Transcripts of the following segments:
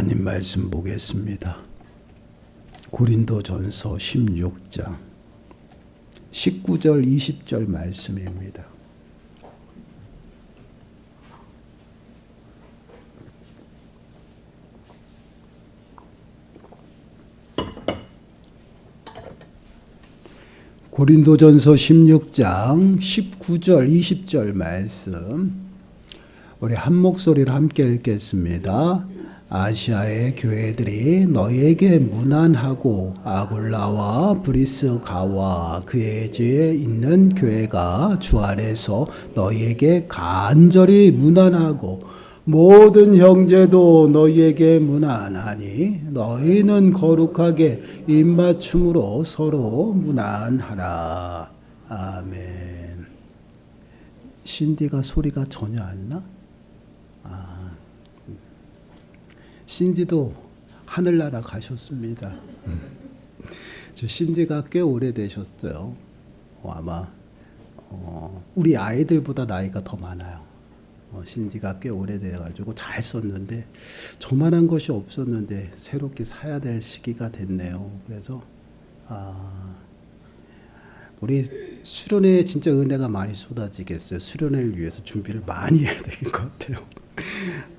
하나님 말씀 보겠습니다. 고린도 전서 16장 19절 20절 말씀입니다. 고린도전서 16장 19절 20절 말씀 우리 한 목소리로 함께 읽겠습니다. 아시아의 교회들이 너에게 무난하고 아굴라와 브리스가와 그의 지에 있는 교회가 주 안에서 너희에게 간절히 무난하고 모든 형제도 너희에게 무난하니 너희는 거룩하게 입맞춤으로 서로 무난하라. 아멘. 신디가 소리가 전혀 안 나? 아, 신디도 하늘나라 가셨습니다. 저 신디가 꽤 오래되셨어요. 어, 아마 어, 우리 아이들보다 나이가 더 많아요. 어, 신디가 꽤 오래돼가지고 잘 썼는데 저만한 것이 없었는데 새롭게 사야 될 시기가 됐네요. 그래서 아, 우리 수련회에 진짜 은혜가 많이 쏟아지겠어요. 수련회를 위해서 준비를 많이 해야 될것 같아요.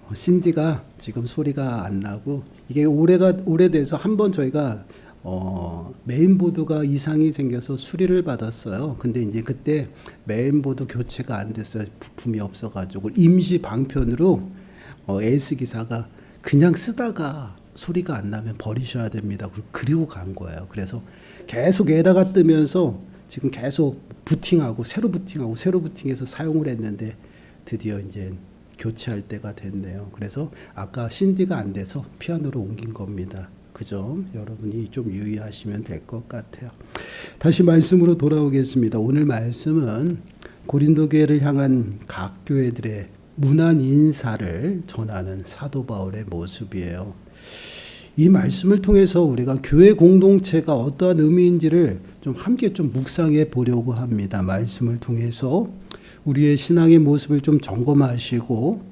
어, 신디가 지금 소리가 안 나고 이게 오래가 오래돼서 한 번 저희가 어, 메인보드가 이상이 생겨서 수리를 받았어요. 근데 이제 그때 메인보드 교체가 안 됐어요. 부품이 없어가지고 임시 방편으로 어, 에이스 기사가 그냥 쓰다가 소리가 안 나면 버리셔야 됩니다. 그리고 간 거예요. 그래서 계속 에러가 뜨면서 지금 계속 부팅하고 새로 부팅하고 새로 부팅해서 사용을 했는데 드디어 이제 교체할 때가 됐네요. 그래서 아까 신디가 안 돼서 피아노로 옮긴 겁니다. 그 점 여러분이 좀 유의하시면 될 것 같아요. 다시 말씀으로 돌아오겠습니다. 오늘 말씀은 고린도 교회를 향한 각 교회들의 문안 인사를 전하는 사도 바울의 모습이에요. 이 말씀을 통해서 우리가 교회 공동체가 어떠한 의미인지를 좀 함께 좀 묵상해 보려고 합니다. 말씀을 통해서 우리의 신앙의 모습을 좀 점검하시고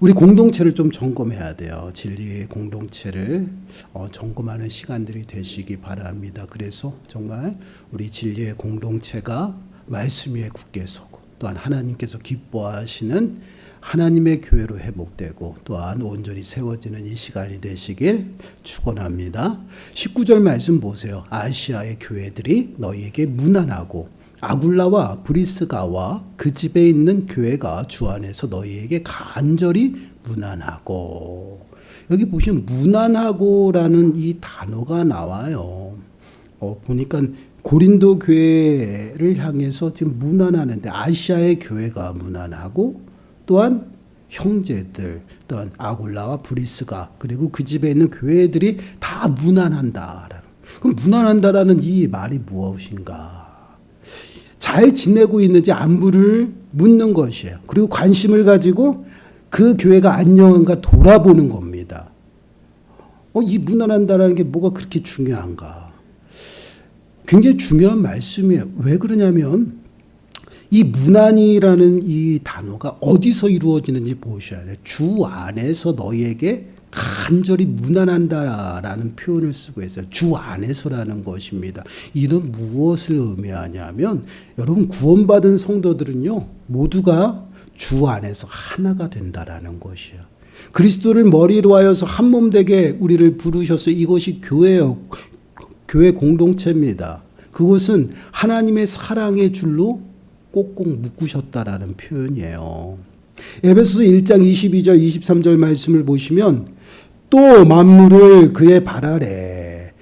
우리 공동체를 좀 점검해야 돼요. 진리의 공동체를 어, 점검하는 시간들이 되시기 바랍니다. 그래서 정말 우리 진리의 공동체가 말씀 위에 굳게 서고 또한 하나님께서 기뻐하시는 하나님의 교회로 회복되고 또한 온전히 세워지는 이 시간이 되시길 축원합니다. 19절 말씀 보세요. 아시아의 교회들이 너희에게 무난하고 아굴라와 브리스가와 그 집에 있는 교회가 주 안에서 너희에게 간절히 무난하고 여기 보시면 무난하고라는 이 단어가 나와요. 어, 보니까 고린도 교회를 향해서 지금 무난하는데 아시아의 교회가 무난하고 또한 형제들 또한 아굴라와 브리스가 그리고 그 집에 있는 교회들이 다 무난한다. 그럼 무난한다라는 이 말이 무엇인가? 잘 지내고 있는지 안부를 묻는 것이에요. 그리고 관심을 가지고 그 교회가 안녕한가 돌아보는 겁니다. 어, 이 무난한다라는 게 뭐가 그렇게 중요한가? 굉장히 중요한 말씀이에요. 왜 그러냐면 이 무난이라는 이 단어가 어디서 이루어지는지 보셔야 돼요. 주 안에서 너희에게 간절히 무난한다라는 표현을 쓰고 있어요. 주 안에서라는 것입니다. 이는 무엇을 의미하냐면 여러분 구원받은 성도들은요 모두가 주 안에서 하나가 된다라는 것이에요. 그리스도를 머리로 하여서 한 몸 되게 우리를 부르셔서 이것이 교회요 교회 공동체입니다. 그것은 하나님의 사랑의 줄로 꼭꼭 묶으셨다라는 표현이에요. 에베소서 1장 22절 23절 말씀을 보시면 또 만물을 그의 발 아래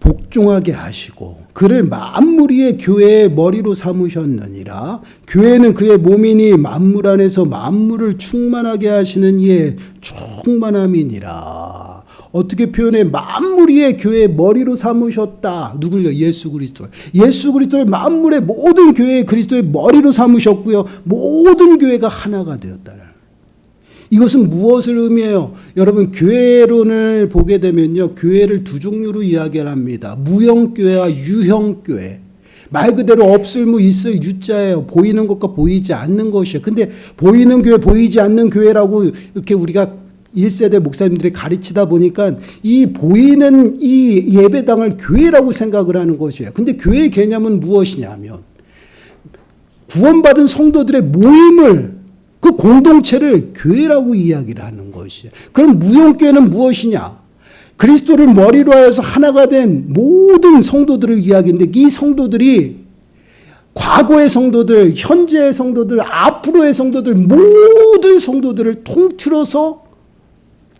복종하게 하시고 그를 만물 위의 교회의 머리로 삼으셨느니라. 교회는 그의 몸이니 만물 안에서 만물을 충만하게 하시는 이의 충만함이니라. 어떻게 표현해? 만물 위의 교회의 머리로 삼으셨다. 누굴요? 예수 그리스도 예수 그리스도를 만물의 모든 교회의 그리스도의 머리로 삼으셨고요. 모든 교회가 하나가 되었다 이것은 무엇을 의미해요? 여러분 교회론을 보게 되면요. 교회를 두 종류로 이야기를 합니다. 무형교회와 유형교회. 말 그대로 없을 무 있을 유자예요. 보이는 것과 보이지 않는 것이에요. 근데 보이는 교회, 보이지 않는 교회라고 이렇게 우리가 1세대 목사님들이 가르치다 보니까 이 보이는 이 예배당을 교회라고 생각을 하는 것이에요. 근데 교회 개념은 무엇이냐면 구원받은 성도들의 모임을 그 공동체를 교회라고 이야기를 하는 것이에요. 그럼 무용교회는 무엇이냐? 그리스도를 머리로 하여서 하나가 된 모든 성도들을 이야기인데 이 성도들이 과거의 성도들, 현재의 성도들, 앞으로의 성도들, 모든 성도들을 통틀어서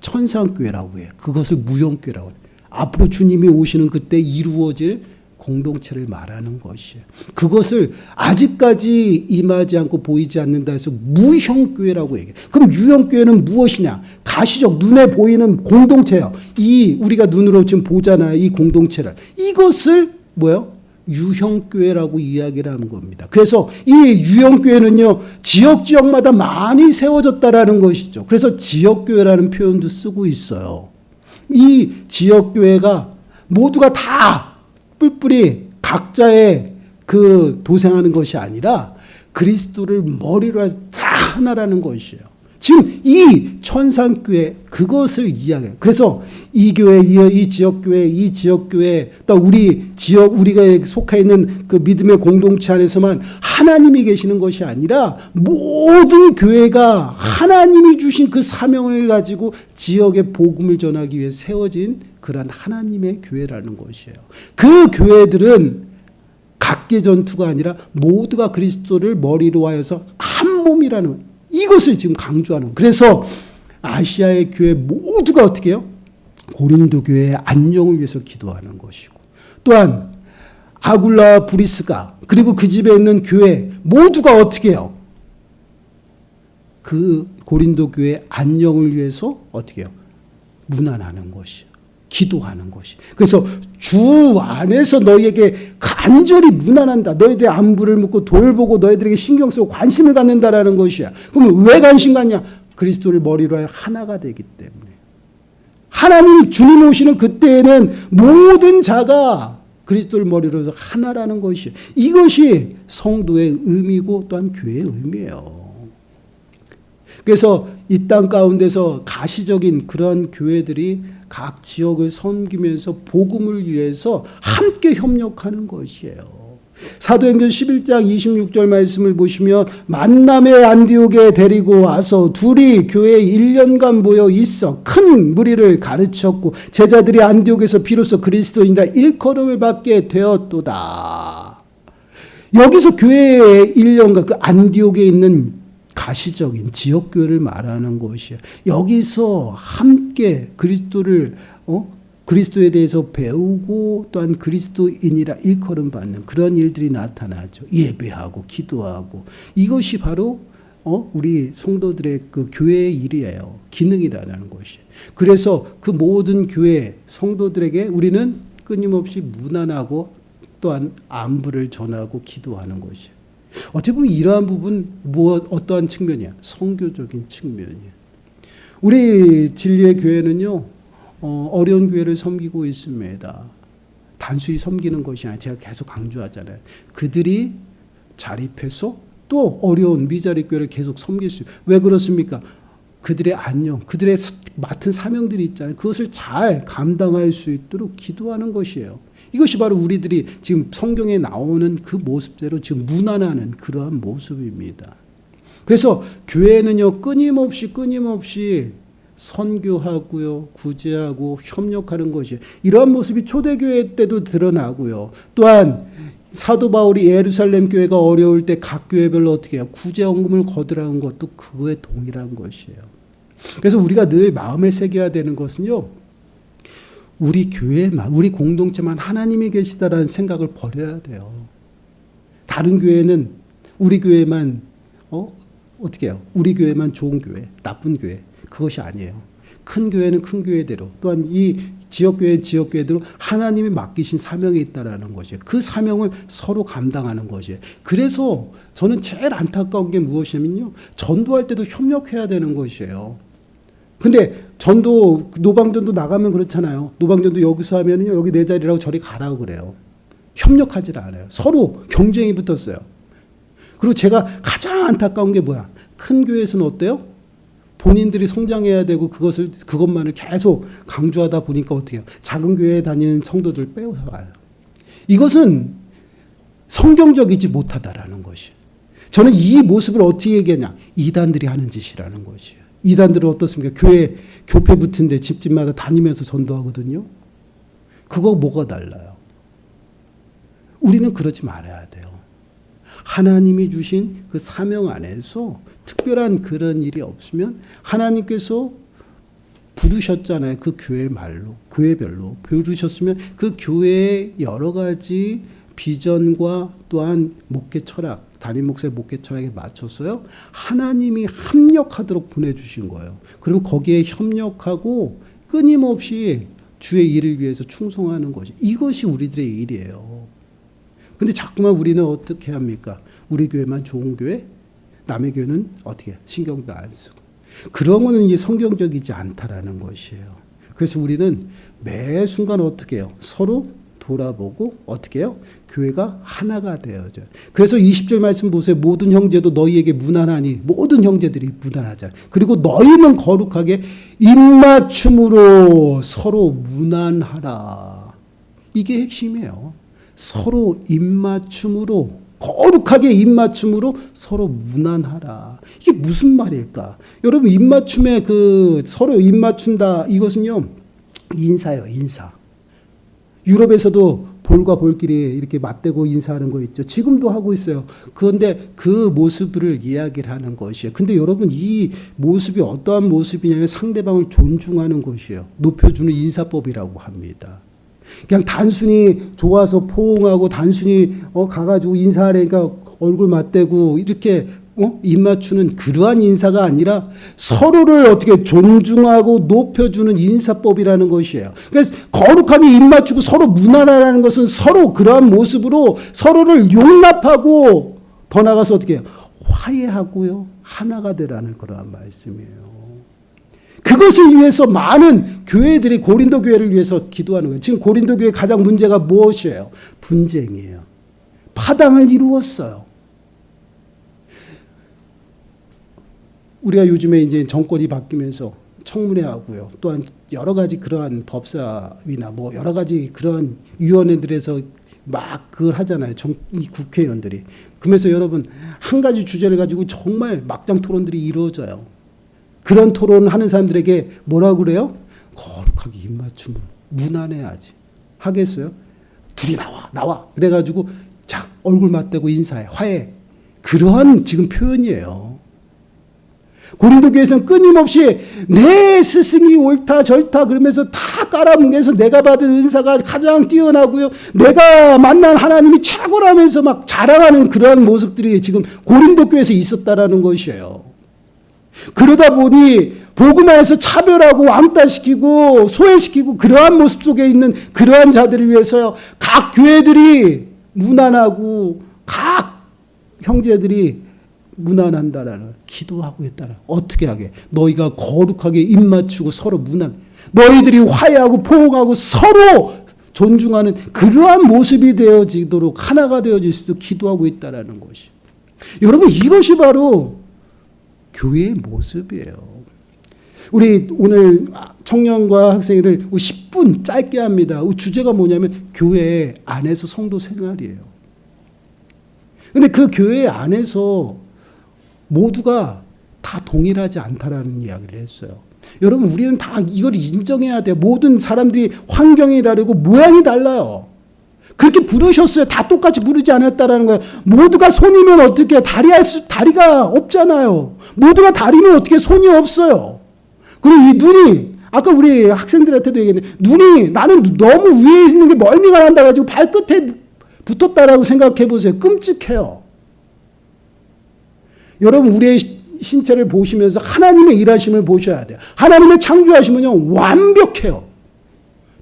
천상교회라고 해요. 그것을 무용교회라고 해요. 앞으로 주님이 오시는 그때 이루어질 공동체를 말하는 것이에요. 그것을 아직까지 임하지 않고 보이지 않는다 해서 무형교회라고 얘기해요. 그럼 유형교회는 무엇이냐? 가시적 눈에 보이는 공동체요. 이 우리가 눈으로 지금 보잖아요. 이 공동체를. 이것을 뭐요? 유형교회라고 이야기를 하는 겁니다. 그래서 이 유형교회는요, 지역 지역마다 많이 세워졌다라는 것이죠. 그래서 지역교회라는 표현도 쓰고 있어요. 이 지역교회가 모두가 다 뿔뿔이 각자의 그 도생하는 것이 아니라 그리스도를 머리로 해서 다 하나라는 것이에요. 지금 이 천상교회 그것을 이야기해요. 그래서 이 교회, 이, 이 지역교회, 이 지역교회, 또 우리 지역, 우리가 속해 있는 그 믿음의 공동체 안에서만 하나님이 계시는 것이 아니라 모든 교회가 하나님이 주신 그 사명을 가지고 지역의 복음을 전하기 위해 세워진 그러한 하나님의 교회라는 것이에요. 그 교회들은 각계 전투가 아니라 모두가 그리스도를 머리로 하여서 한 몸이라는 이것을 지금 강조하는. 그래서 아시아의 교회 모두가 어떻게 해요? 고린도 교회의 안녕을 위해서 기도하는 것이고 또한 아굴라 브리스가 그리고 그 집에 있는 교회 모두가 어떻게 해요? 그 고린도 교회 안녕을 위해서 어떻게 해요? 문안하는 것이 기도하는 것이. 그래서 주 안에서 너희에게 간절히 문안한다. 너희들의 안부를 묻고 돌보고 너희들에게 신경 쓰고 관심을 갖는다라는 것이야. 그러면 왜 관심 갖냐? 그리스도를 머리로 하여 하나가 되기 때문에. 하나님이 주님 오시는 그때에는 모든 자가 그리스도를 머리로 해서 하나라는 것이 이것이 성도의 의미고 또한 교회의 의미예요. 그래서 이 땅 가운데서 가시적인 그런 교회들이 각 지역을 섬기면서 복음을 위해서 함께 협력하는 것이에요. 사도행전 11장 26절 말씀을 보시면 만남의 안디옥에 데리고 와서 둘이 교회에 1년간 모여 있어 큰 무리를 가르쳤고 제자들이 안디옥에서 비로소 그리스도인이라 일컬음을 받게 되었도다. 여기서 교회의 1년간 그 안디옥에 있는 가시적인 지역 교회를 말하는 것이에요. 여기서 함께 그리스도를 어? 그리스도에 대해서 배우고 또한 그리스도인이라 일컬음 받는 그런 일들이 나타나죠. 예배하고 기도하고 이것이 바로 어? 우리 성도들의 그 교회의 일이에요. 기능이라는 것이. 그래서 그 모든 교회 성도들에게 우리는 끊임없이 문안하고 또한 안부를 전하고 기도하는 것이에요. 어떻게 보면 이러한 부분 무엇 어떠한 측면이야? 성교적인 측면이야. 우리 진리의 교회는요 어, 어려운 교회를 섬기고 있습니다. 단순히 섬기는 것이 아니라 제가 계속 강조하잖아요. 그들이 자립해서 또 어려운 미자립 교회를 계속 섬길 수. 왜 그렇습니까? 그들의 안녕, 그들의 맡은 사명들이 있잖아요. 그것을 잘 감당할 수 있도록 기도하는 것이에요. 이것이 바로 우리들이 지금 성경에 나오는 그 모습대로 지금 문안하는 그러한 모습입니다. 그래서 교회는요, 끊임없이 끊임없이 선교하고요, 구제하고 협력하는 것이 이러한 모습이 초대교회 때도 드러나고요. 또한 사도 바울이 예루살렘 교회가 어려울 때 각 교회별로 어떻게 해요? 구제 헌금을 거두라는 것도 그거에 동일한 것이에요. 그래서 우리가 늘 마음에 새겨야 되는 것은요. 우리 교회만, 우리 공동체만 하나님이 계시다라는 생각을 버려야 돼요. 다른 교회는 우리 교회만 어 어떻게 해요? 우리 교회만 좋은 교회, 나쁜 교회 그것이 아니에요. 큰 교회는 큰 교회대로 또한 이 지역 교회 지역 교회대로 하나님이 맡기신 사명이 있다라는 것이에요. 그 사명을 서로 감당하는 것이에요. 그래서 저는 제일 안타까운 게 무엇이냐면요. 전도할 때도 협력해야 되는 것이에요. 근데 전도 노방전도 나가면 그렇잖아요. 노방전도 여기서 하면은 여기 내 자리라고 저리 가라고 그래요. 협력하지 않아요. 서로 경쟁이 붙었어요. 그리고 제가 가장 안타까운 게 뭐야? 큰 교회에서는 어때요? 본인들이 성장해야 되고 그것을 그것만을 계속 강조하다 보니까 어떻게 해요? 작은 교회에 다니는 성도들 빼어서 와요. 이것은 성경적이지 못하다라는 것이. 저는 이 모습을 어떻게 얘기하냐? 이단들이 하는 짓이라는 것이에요. 이단들은 어떻습니까? 교회 교회 붙은데 집집마다 다니면서 전도하거든요. 그거 뭐가 달라요? 우리는 그러지 말아야 돼요. 하나님이 주신 그 사명 안에서 특별한 그런 일이 없으면 하나님께서 부르셨잖아요. 그 교회 말로, 교회별로 부르셨으면 그 교회의 여러 가지 비전과 또한 목회 철학, 담임 목사의 목회 철학에 맞춰서요. 하나님이 합력하도록 보내주신 거예요. 그럼 거기에 협력하고 끊임없이 주의 일을 위해서 충성하는 것이 이것이 우리들의 일이에요. 근데 자꾸만 우리는 어떻게 합니까? 우리 교회만 좋은 교회, 남의 교회는 어떻게? 신경도 안 쓰고. 그런 거는 이제 성경적이지 않다라는 것이에요. 그래서 우리는 매 순간 어떻게 해요? 서로 돌아보고 어떻게 해요? 교회가 하나가 되어져. 그래서 20절 말씀 보세요. 모든 형제도 너희에게 무난하니 모든 형제들이 무난하자. 그리고 너희는 거룩하게 입맞춤으로 서로 무난하라. 이게 핵심이에요. 서로 입맞춤으로 거룩하게 입맞춤으로 서로 무난하라. 이게 무슨 말일까? 여러분 입맞춤에 그 서로 입맞춘다 이것은요 인사요 인사. 유럽에서도 볼과 볼끼리 이렇게 맞대고 인사하는 거 있죠. 지금도 하고 있어요. 그런데 그 모습을 이야기를 하는 것이에요. 근데 여러분 이 모습이 어떠한 모습이냐면 상대방을 존중하는 것이에요. 높여주는 인사법이라고 합니다. 그냥 단순히 좋아서 포옹하고 단순히 어 가가지고 인사하려니까 얼굴 맞대고 이렇게 어? 입 맞추는 그러한 인사가 아니라 서로를 어떻게 존중하고 높여주는 인사법이라는 것이에요. 그래서 거룩하게 입 맞추고 서로 무난하라는 것은 서로 그러한 모습으로 서로를 용납하고 더 나가서 어떻게 해요? 화해하고요. 하나가 되라는 그러한 말씀이에요. 그것을 위해서 많은 교회들이 고린도 교회를 위해서 기도하는 거예요. 지금 고린도 교회 가장 문제가 무엇이에요? 분쟁이에요. 파당을 이루었어요. 우리가 요즘에 이제 정권이 바뀌면서 청문회하고요. 또한 여러 가지 그러한 법사위나 뭐 여러 가지 그러한 위원회들에서 막 그걸 하잖아요. 정, 이 국회의원들이. 그러면서 여러분 한 가지 주제를 가지고 정말 막장 토론들이 이루어져요. 그런 토론을 하는 사람들에게 뭐라고 그래요? 거룩하게 입맞춤으로 무난해야지. 하겠어요? 둘이 나와 나와. 그래가지고 자 얼굴 맞대고 인사해 화해. 그러한 지금 표현이에요. 고린도 교회에서는 끊임없이 내 스승이 옳다 절다 그러면서 다 깔아뭉개면서 내가 받은 은사가 가장 뛰어나고요. 내가 만난 하나님이 최고라면서 막 자랑하는 그러한 모습들이 지금 고린도 교회에서 있었다라는 것이에요. 그러다 보니 복음 안에서 차별하고 왕따시키고 소외시키고 그러한 모습 속에 있는 그러한 자들을 위해서 각 교회들이 무난하고 각 형제들이 무난한다라는 기도하고 있다라 어떻게 하게 너희가 거룩하게 입 맞추고 서로 무난 너희들이 화해하고 포옹하고 서로 존중하는 그러한 모습이 되어지도록 하나가 되어질 수도 기도하고 있다라는 것이 여러분 이것이 바로 교회의 모습이에요. 우리 오늘 청년과 학생들을 10분 짧게 합니다. 주제가 뭐냐면 교회 안에서 성도 생활이에요. 근데 그 교회 안에서 모두가 다 동일하지 않다라는 이야기를 했어요. 여러분 우리는 다 이걸 인정해야 돼요. 모든 사람들이 환경이 다르고 모양이 달라요. 그렇게 부르셨어요. 다 똑같이 부르지 않았다라는 거예요. 모두가 손이면 어떻게 다리 할 수, 다리가 없잖아요. 모두가 다리면 어떻게 손이 없어요. 그리고 이 눈이 아까 우리 학생들한테도 얘기했는데 눈이 나는 너무 위에 있는 게 멀미가 난다 가지고 발끝에 붙었다라고 생각해 보세요. 끔찍해요. 여러분 우리의 신체를 보시면서 하나님의 일하심을 보셔야 돼요. 하나님의 창조하심은요 완벽해요.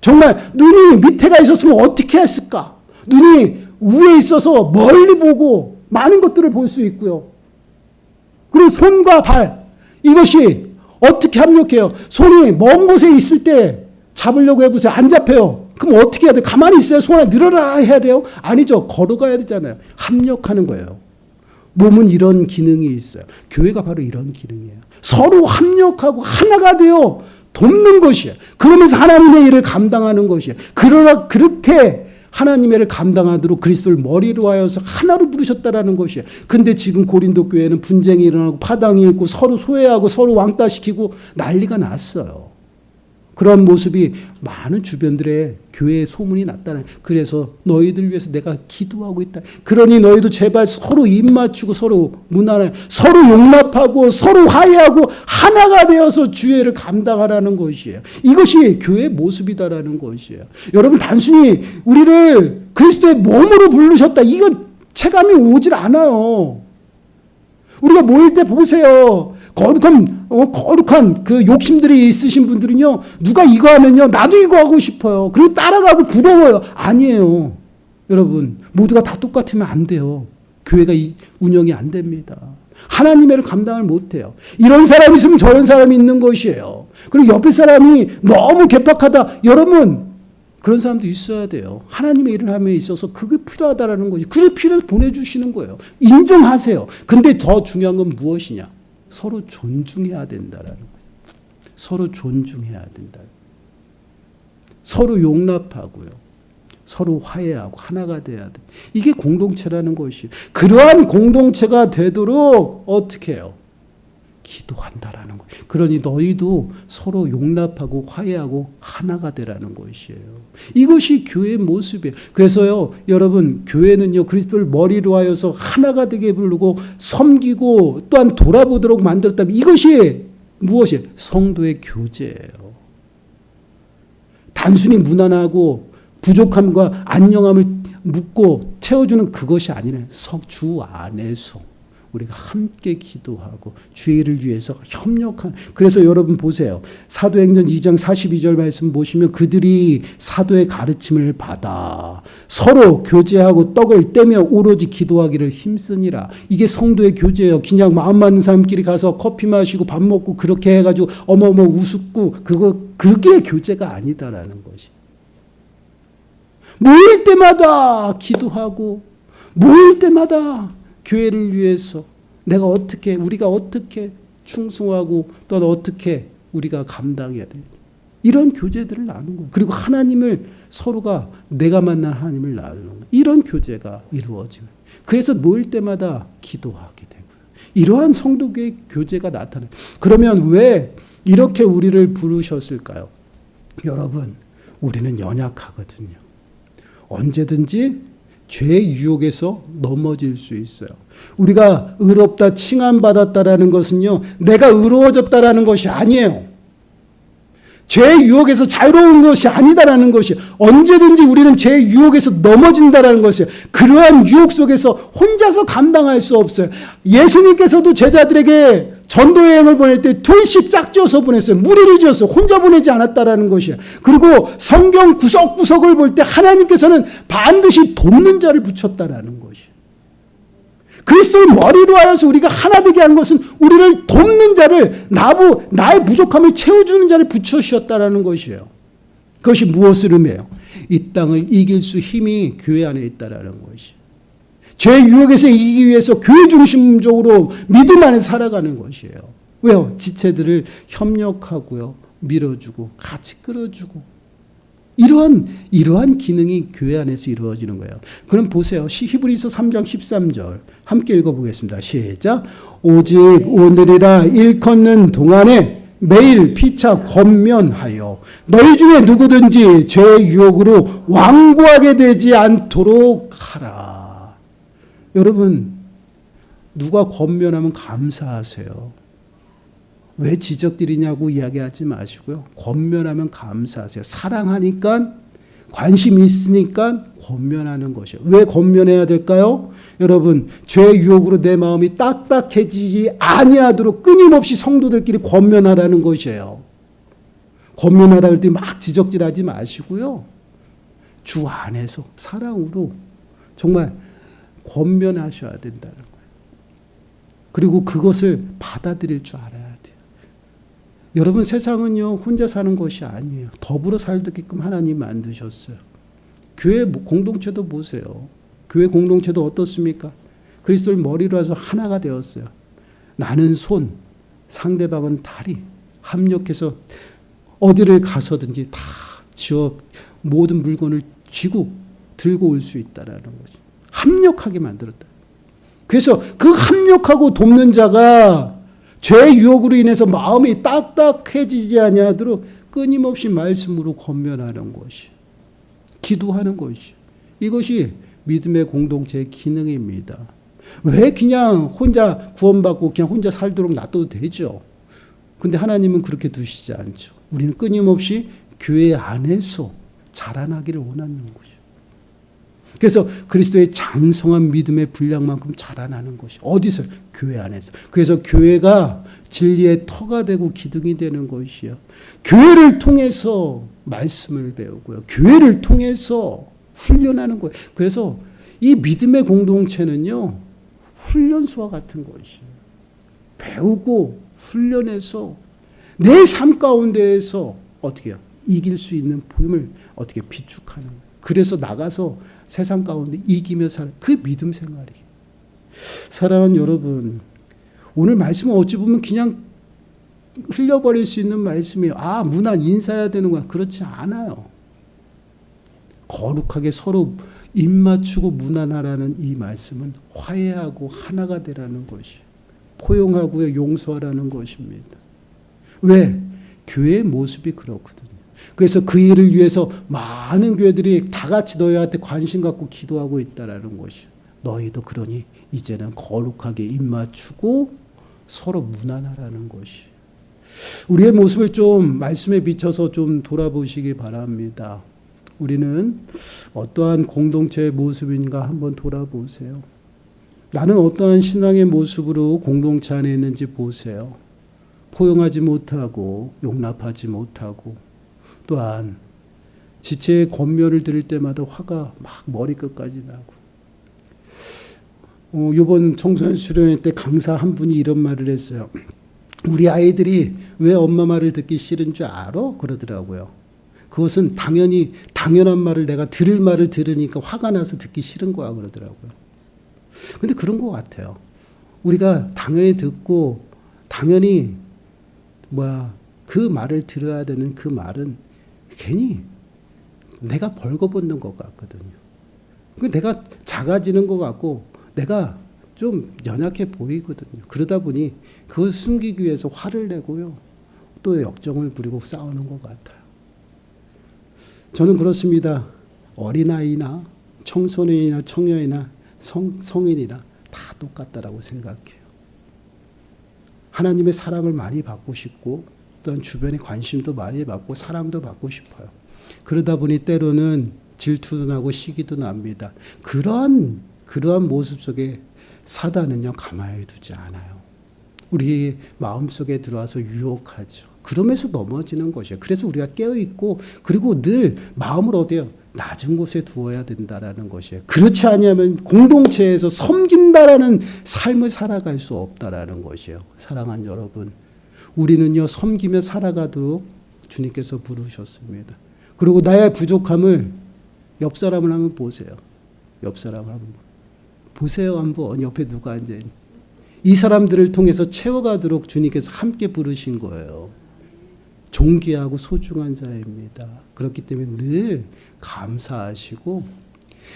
정말 눈이 밑에가 있었으면 어떻게 했을까? 눈이 위에 있어서 멀리 보고 많은 것들을 볼 수 있고요. 그리고 손과 발 이것이 어떻게 합력해요? 손이 먼 곳에 있을 때 잡으려고 해보세요. 안 잡혀요. 그럼 어떻게 해야 돼? 가만히 있어요. 손에 늘어라 해야 돼요? 아니죠. 걸어가야 되잖아요. 합력하는 거예요. 몸은 이런 기능이 있어요. 교회가 바로 이런 기능이에요. 서로 합력하고 하나가 되어 돕는 것이에요. 그러면서 하나님의 일을 감당하는 것이에요. 그러나 그렇게 하나님의 일을 감당하도록 그리스도를 머리로 하여서 하나로 부르셨다라는 것이에요. 근데 지금 고린도 교회는 분쟁이 일어나고 파당이 있고 서로 소외하고 서로 왕따시키고 난리가 났어요. 그런 모습이 많은 주변들의 교회에 소문이 났다는 그래서 너희들 위해서 내가 기도하고 있다. 그러니 너희도 제발 서로 입 맞추고 서로 문화를 서로 용납하고 서로 화해하고 하나가 되어서 주의를 감당하라는 것이에요. 이것이 교회의 모습이다라는 것이에요. 여러분 단순히 우리를 그리스도의 몸으로 부르셨다. 이거 체감이 오질 않아요. 우리가 모일 때 보세요. 거룩한, 어, 거룩한 그 욕심들이 있으신 분들은요, 누가 이거 하면요, 나도 이거 하고 싶어요. 그리고 따라가고 부러워요. 아니에요. 여러분, 모두가 다 똑같으면 안 돼요. 교회가 이, 운영이 안 됩니다. 하나님의 를 감당을 못 해요. 이런 사람이 있으면 저런 사람이 있는 것이에요. 그리고 옆에 사람이 너무 개팍하다. 여러분, 그런 사람도 있어야 돼요. 하나님의 일을 함에 있어서 그게 필요하다라는 거지. 그게 필요해서 보내주시는 거예요. 인정하세요. 근데 더 중요한 건 무엇이냐? 서로 존중해야 된다라는 거예요. 서로 존중해야 된다. 서로 용납하고요. 서로 화해하고 하나가 돼야 돼. 이게 공동체라는 것이. 그러한 공동체가 되도록 어떻게 해요? 기도한다라는 거예요. 그러니 너희도 서로 용납하고 화해하고 하나가 되라는 것이에요. 이것이 교회의 모습이에요. 그래서요, 여러분, 교회는요, 그리스도를 머리로 하여서 하나가 되게 부르고 섬기고 또한 돌아보도록 만들었다면 이것이 무엇이에요? 성도의 교제예요. 단순히 무난하고 부족함과 안녕함을 묻고 채워주는 그것이 아니라 주 안에서 우리가 함께 기도하고 주의를 위해서 협력한 그래서 여러분 보세요. 사도행전 2장 42절 말씀 보시면 그들이 사도의 가르침을 받아 서로 교제하고 떡을 떼며 오로지 기도하기를 힘쓰니라. 이게 성도의 교제예요. 그냥 마음 맞는 사람끼리 가서 커피 마시고 밥 먹고 그렇게 해 가지고 어머머 우습고 그거 그게 교제가 아니다라는 것이. 모일 때마다 기도하고 모일 때마다 교회를 위해서 내가 어떻게 우리가 어떻게 충성하고 또 어떻게 우리가 감당해야 돼. 이런 교제들을 나누는 거예요. 그리고 하나님을 서로가 내가 만난 하나님을 나누는 거예요. 이런 교제가 이루어지는 그래서 모일 때마다 기도하게 되고요. 이러한 성도교의 교제가 나타나요. 그러면 왜 이렇게 우리를 부르셨을까요? 여러분, 우리는 연약하거든요. 언제든지 죄의 유혹에서 넘어질 수 있어요. 우리가 의롭다 칭함받았다라는 것은요, 내가 의로워졌다라는 것이 아니에요. 죄의 유혹에서 자유로운 것이 아니다라는 것이 언제든지 우리는 죄의 유혹에서 넘어진다라는 것이에요. 그러한 유혹 속에서 혼자서 감당할 수 없어요. 예수님께서도 제자들에게 전도 여행을 보낼 때 둘씩 짝지어서 보냈어요. 무리를 지어서 혼자 보내지 않았다라는 것이에요. 그리고 성경 구석구석을 볼 때 하나님께서는 반드시 돕는 자를 붙였다라는 것이에요. 그리스도를 머리로 하여서 우리가 하나 되게 한 것은 우리를 돕는 자를 나부 나의 부족함을 채워주는 자를 붙여주셨다라는 것이에요. 그것이 무엇을 의미해요? 이 땅을 이길 수 힘이 교회 안에 있다라는 것이. 죄 유혹에서 이기기 위해서 교회 중심적으로 믿음 안에 살아가는 것이에요. 왜요? 지체들을 협력하고요, 밀어주고 같이 끌어주고 이러한 이러한 기능이 교회 안에서 이루어지는 거예요. 그럼 보세요. 히브리서 3장 13절 함께 읽어 보겠습니다. 시작. 오직 오늘이라 일컫는 동안에 매일 피차 권면하여 너희 중에 누구든지 죄 유혹으로 왕고하게 되지 않도록 하라. 여러분 누가 권면하면 감사하세요. 왜 지적드리냐고 이야기하지 마시고요. 권면하면 감사하세요. 사랑하니까 관심 있으니까 권면하는 것이요. 왜 권면해야 될까요? 여러분, 죄 유혹으로 내 마음이 딱딱해지지 아니하도록 끊임없이 성도들끼리 권면하라는 것이에요. 권면하라 그럴 때막 지적질하지 마시고요. 주 안에서 사랑으로 정말 권면하셔야 된다는 거예요. 그리고 그것을 받아들일 줄 돼요. 여러분 세상은요 혼자 사는 것이 아니에요. 더불어 살게끔 하나님 만드셨어요. 교회 공동체도 보세요. 교회 공동체도 어떻습니까? 그리스도를 머리로 해서 하나가 되었어요. 나는 손, 상대방은 다리 합력해서 어디를 가서든지 다 지어 모든 물건을 쥐고 들고 올 수 있다라는 거죠. 합력하게 만들었다. 그래서 그 합력하고 돕는 자가 죄 유혹으로 인해서 마음이 딱딱해지지 아니하도록 끊임없이 말씀으로 권면하는 것이 기도하는 것이 이것이 믿음의 공동체의 기능입니다. 왜 그냥 혼자 구원받고 그냥 혼자 살도록 놔둬도 되죠. 근데 하나님은 그렇게 두시지 않죠. 우리는 끊임없이 교회 안에서 자라나기를 원하는 거죠. 그래서 그리스도의 장성한 믿음의 분량만큼 자라나는 것이 어디서 교회 안에서. 그래서 교회가 진리의 터가 되고 기둥이 되는 것이요. 교회를 통해서 말씀을 배우고요. 교회를 통해서 훈련하는 거예요. 그래서 이 믿음의 공동체는요. 훈련소와 같은 것이에요. 배우고 훈련해서 내 삶 가운데에서 어떻게 해요? 이길 수 있는 힘을 어떻게 비축하는 거예요. 그래서 나가서 세상 가운데 이기며 사는 그 믿음 생활이. 사랑하는 여러분, 오늘 말씀은 어찌 보면 그냥 흘려버릴 수 있는 말씀이에요. 아, 문안 인사해야 되는 거야. 그렇지 않아요. 거룩하게 서로 입 맞추고 문안하라는 이 말씀은 화해하고 하나가 되라는 것이 포용하고요 용서하라는 것입니다. 왜? 교회의 모습이 그렇거든요. 그래서 그 일을 위해서 많은 교회들이 다 같이 너희한테 관심 갖고 기도하고 있다라는 것이. 너희도 그러니 이제는 거룩하게 입 맞추고 서로 무난하라는 것이. 우리의 모습을 좀 말씀에 비춰서 좀 돌아보시기 바랍니다. 우리는 어떠한 공동체의 모습인가 한번 돌아보세요. 나는 어떠한 신앙의 모습으로 공동체 안에 있는지 보세요. 포용하지 못하고 용납하지 못하고 또한 지체의 권면을 들을 때마다 화가 막 머리끝까지 나고 어, 이번 청소년 수련회 때 강사 한 분이 이런 말을 했어요. 우리 아이들이 왜 엄마 말을 듣기 싫은 줄 알아? 그러더라고요. 그것은 당연히 당연한 말을 내가 들을 말을 들으니까 화가 나서 듣기 싫은 거야 그러더라고요. 근데 그런 것 같아요. 우리가 당연히 듣고 당연히 뭐야 그 말을 들어야 되는 그 말은 괜히 내가 벌거벗는 것 같거든요. 그 내가 작아지는 것 같고 내가 좀 연약해 보이거든요. 그러다 보니 그걸 숨기기 위해서 화를 내고요. 또 역정을 부리고 싸우는 것 같아요. 저는 그렇습니다. 어린아이나 청소년이나 청년이나 성, 성인이나 다 똑같다라고 생각해요. 하나님의 사랑을 많이 받고 싶고 또한 주변에 관심도 많이 받고 사랑도 받고 싶어요. 그러다 보니 때로는 질투도 나고 시기도 납니다. 그러한 그러한 모습 속에 사단은요 가만히 두지 않아요. 우리 마음 속에 들어와서 유혹하죠. 그러면서 넘어지는 것이에요. 그래서 우리가 깨어 있고 그리고 늘 마음을 어디요? 낮은 곳에 두어야 된다라는 것이에요. 그렇지 않으면 공동체에서 섬긴다라는 삶을 살아갈 수 없다라는 것이에요. 사랑하는 여러분, 우리는요 섬기며 살아가도록 주님께서 부르셨습니다. 그리고 나의 부족함을 옆 사람을 한번 보세요. 옆 사람을 한번 보세요 한번 옆에 누가 앉아 있니? 이 사람들을 통해서 채워가도록 주님께서 함께 부르신 거예요. 존귀하고 소중한 자입니다. 그렇기 때문에 늘 감사하시고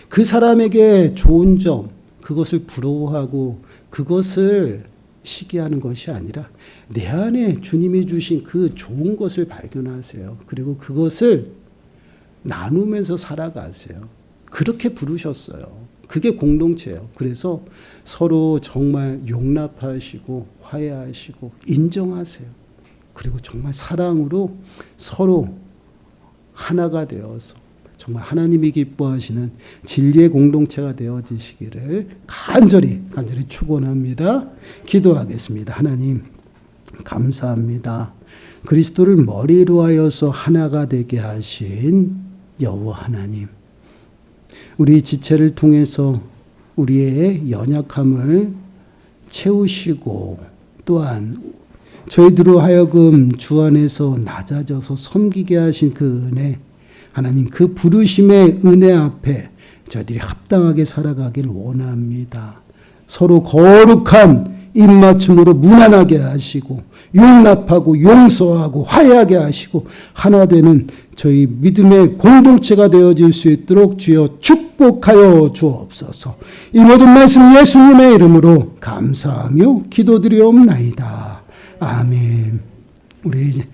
그 사람에게 좋은 점 그것을 부러워하고 그것을 시기하는 것이 아니라 내 안에 주님이 주신 그 좋은 것을 발견하세요. 그리고 그것을 나누면서 살아가세요. 그렇게 부르셨어요. 그게 공동체예요. 그래서 서로 정말 용납하시고 화해하시고 인정하세요. 그리고 정말 사랑으로 서로 하나가 되어서 정말 하나님이 기뻐하시는 진리의 공동체가 되어지시기를 간절히 간절히 축원합니다. 기도하겠습니다. 하나님 감사합니다. 그리스도를 머리로 하여서 하나가 되게 하신 여호와 하나님. 우리 지체를 통해서 우리의 연약함을 채우시고 또한 저희들로 하여금 주 안에서 낮아져서 섬기게 하신 그 은혜 하나님 그 부르심의 은혜 앞에 저희들이 합당하게 살아가기를 원합니다. 서로 거룩한 입맞춤으로 무난하게 하시고 용납하고 용서하고 화해하게 하시고 하나 되는 저희 믿음의 공동체가 되어질 수 있도록 주여 축복하여 주옵소서. 이 모든 말씀 예수님의 이름으로 감사하며 기도드리옵나이다. 아멘. 우리